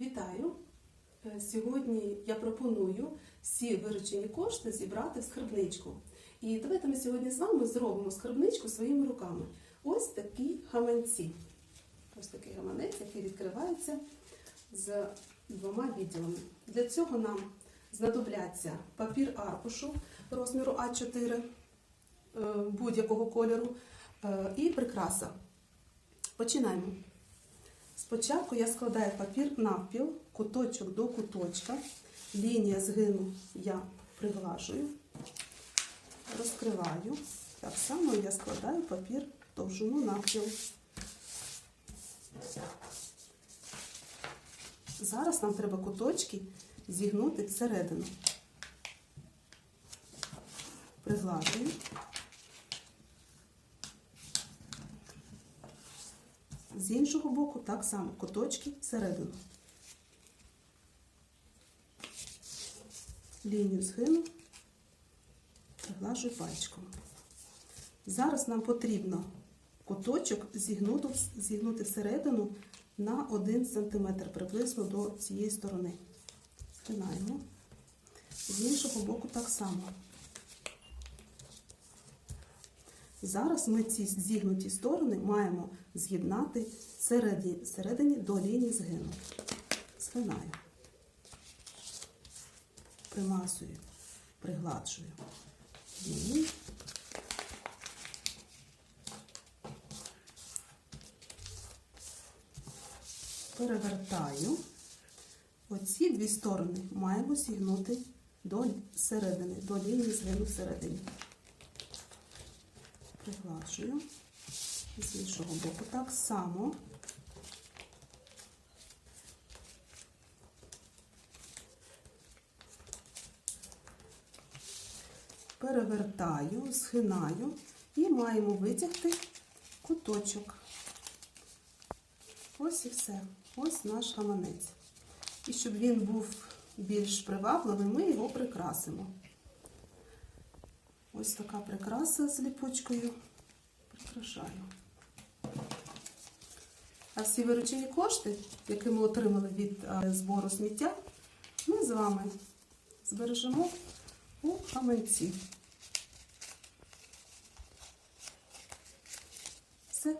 Вітаю! Е, Сьогодні я пропоную всі виручені кошти зібрати в скарбничку. І давайте ми сьогодні з вами зробимо скарбничку своїми руками. Ось такі гаманці. Ось такий гаманець, який відкривається з двома відділами. Для цього нам знадобляться папір аркушу розміру А4 е, будь-якого кольору е, і прикраса. Починаємо. Спочатку я складаю папір навпіл, куточок до куточка. Лінія згину я приглажую, розкриваю. Так само я складаю папір довжину навпіл. Зараз нам треба куточки зігнути всередину. Приглажую. З іншого боку так само куточки всередину. Лінію згину, приглажую пальчиком. Зараз нам потрібно куточок зігнути, зігнути всередину на 1 см приблизно до цієї сторони. Згинаємо. З іншого боку так само. Зараз ми ці зігнуті сторони маємо з'єднати всередині, до лінії згину. Згинаю. Примасую, пригладжую лінію. Перевертаю. Оці дві сторони маємо зігнути до середини, до лінії згину всередині пригладжую з іншого боку так само. Перевертаю, згинаю і маємо витягти куточок. Ось і все. Ось наш гаманець. І щоб він був більш привабливий, ми його прикрасимо. Ось така прикраса з ліпучкою. Прикрашаю. А всі виручені кошти, які ми отримали від е, збору сміття, ми з вами збережемо у каменці. Все.